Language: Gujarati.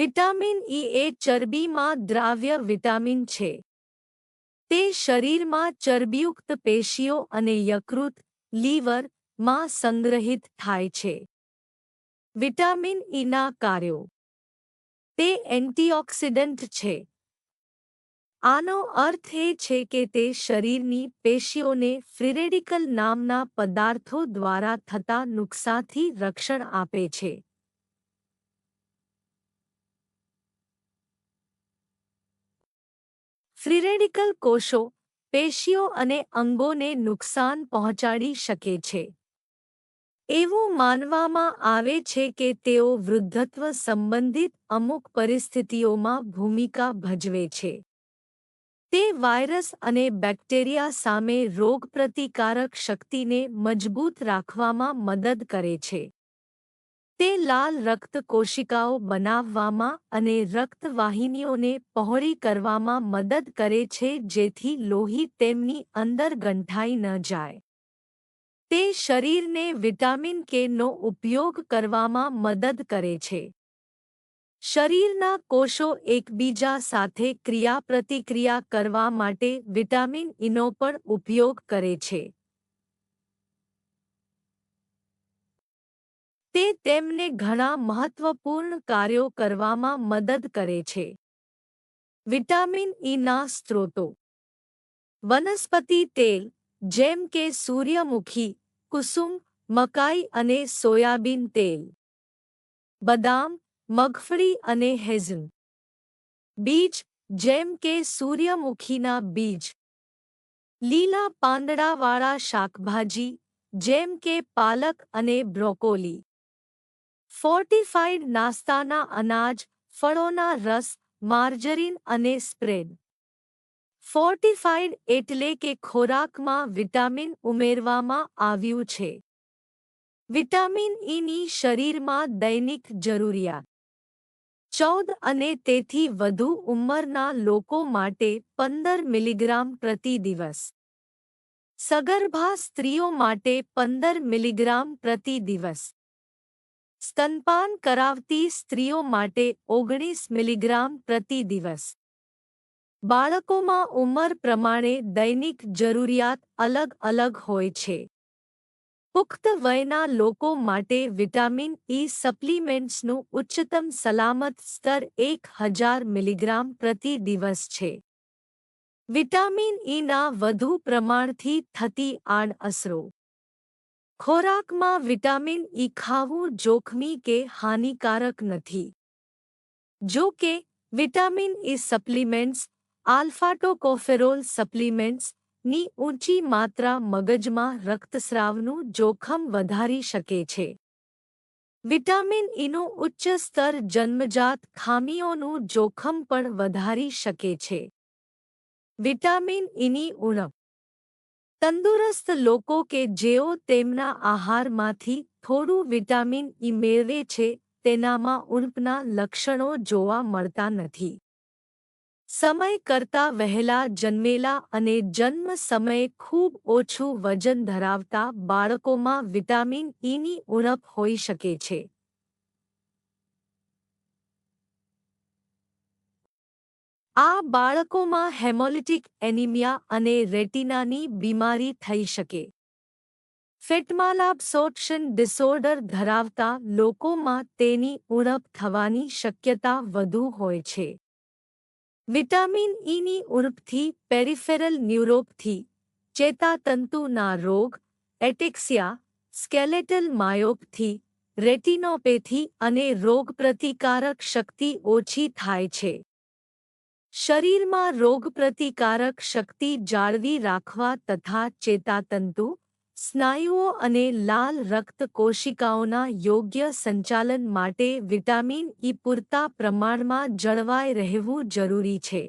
વિટામિન ઈ એ ચરબીમાં દ્રાવ્ય વિટામિન છે. તે શરીરમાં ચરબીયુક્ત પેશીઓ અને યકૃત, લીવરમાં સંગ્રહિત થાય છે. વિટામિન ઈના કાર્યો. તે એન્ટીઓક્સિડન્ટ છે. આનો અર્થ એ છે કે તે શરીરની પેશીઓને ફ્રીરેડિકલ નામના પદાર્થો દ્વારા થતા નુકસાનથી રક્ષણ આપે છે. ફ્રી કોષો પેશીઓ અને અંગોને નુકસાન પહોંચાડી શકે છે. એવું માનવામાં આવે છે કે તેઓ વૃદ્ધત્વ સંબંધિત અમુક પરિસ્થિતિઓમાં ભૂમિકા ભજવે છે. તે વાયરસ અને બેક્ટેરિયા સામે રોગપ્રતિકારક શક્તિને મજબૂત રાખવામાં મદદ કરે છે. તે લાલ રક્ત કોશિકાઓ બનાવવામાં અને રક્તવાહિનીઓને પહોળી કરવામાં મદદ કરે છે જેથી લોહી તેમની અંદર ગંઠાઈ ન જાય. તે શરીરને વિટામિન કેનો ઉપયોગ કરવામાં મદદ કરે છે. શરીરના કોષો એકબીજા સાથે ક્રિયાપ્રતિક્રિયા કરવા માટે વિટામિન ઇનો પણ ઉપયોગ કરે છે. તેમને ઘણા મહત્વપૂર્ણ કાર્યો કરવામાં મદદ કરે છે. વિટામિન ઈના સ્ત્રોતો. વનસ્પતિ તેલ, જેમ કે સૂર્યમુખી, કુસુમ, મકાઈ અને સોયાબીન તેલ. બદામ, મગફળી અને હેઝન. બીજ, જેમ કે સૂર્યમુખીના બીજ. લીલા પાંદડાવાળા શાકભાજી, જેમ કે પાલક અને બ્રોકોલી. ફોર્ટિફાઈડ નાસ્તાના અનાજ, ફળોના રસ, માર્જરીન અને સ્પ્રેડ. ફોર્ટિફાઈડ એટલે કે ખોરાકમાં વિટામિન ઉમેરવામાં આવ્યું છે. વિટામિન ઈની શરીરમાં દૈનિક જરૂરિયાત. ચૌદ અને તેથી વધુ ઉંમરના લોકો માટે પંદર મિલીગ્રામ પ્રતિ દિવસ. સગર્ભા સ્ત્રીઓ માટે પંદર મિલીગ્રામ પ્રતિ દિવસ. સ્તનપાન કરાવતી સ્ત્રીઓ માટે ઓગણીસ મિલીગ્રામ પ્રતિ દિવસ. બાળકોમાં ઉંમર પ્રમાણે દૈનિક જરૂરિયાત અલગ અલગ હોય છે. પુખ્ત વયના લોકો માટે વિટામિન ઈ સપ્લિમેન્ટ્સનું ઉચ્ચતમ સલામત સ્તર એક હજાર મિલીગ્રામ પ્રતિ દિવસ છે. વિટામિન ઈના વધુ પ્રમાણથી થતી આડઅસરો ખોરાકમાં વિટામિન ઈ ખાવું જોખમી કે હાનિકારક નથી. જો કે, વિટામિન ઈ સપ્લિમેન્ટ્સ, આલ્ફાટોકોફેરોલ સપ્લિમેન્ટ્સની ઊંચી માત્રા મગજમાં રક્તસ્રાવનું જોખમ વધારી શકે છે. વિટામિન ઈનું ઉચ્ચ સ્તર જન્મજાત ખામીઓનું જોખમ પણ વધારી શકે છે. વિટામિન ઈની ઉણપ તંદુરસ્ત લોકો કે જેઓ તેમના આહારમાંથી થોડું વિટામિન ઈ મેળવે છે, તેનામાં ઉણપના લક્ષણો જોવા મળતા નથી. સમય કરતાં વહેલા જન્મેલા અને જન્મ સમયે ખૂબ ઓછું વજન ધરાવતા બાળકોમાં વિટામિન ઈની ઉણપ હોઈ શકે છે. આ બાળકોમાં હેમોલિટિક એનિમિયા અને રેટિનાની બીમારી થઈ શકે. ફેટમાલાબ્સોર્પ્શન ડિસઓર્ડર ધરાવતા લોકોમાં તેની ઉણપ થવાની શક્યતા વધુ હોય છે. વિટામિન ઈની ઉણપથી પેરિફેરલ ન્યુરોપથી ચેતાતંતુના રોગ, એટેક્સિયા, સ્કેલેટલ માયોપથી રેટિનોપેથી અને રોગપ્રતિકારક શક્તિ ઓછી થાય છે. શરીરમાં રોગપ્રતિકારક શક્તિ જાળવી રાખવા તથા ચેતાતંતુ, સ્નાયુઓ અને લાલ રક્ત કોશિકાઓના યોગ્ય સંચાલન માટે વિટામિન ઈ પૂરતા પ્રમાણમાં જળવાઈ રહેવું જરૂરી છે.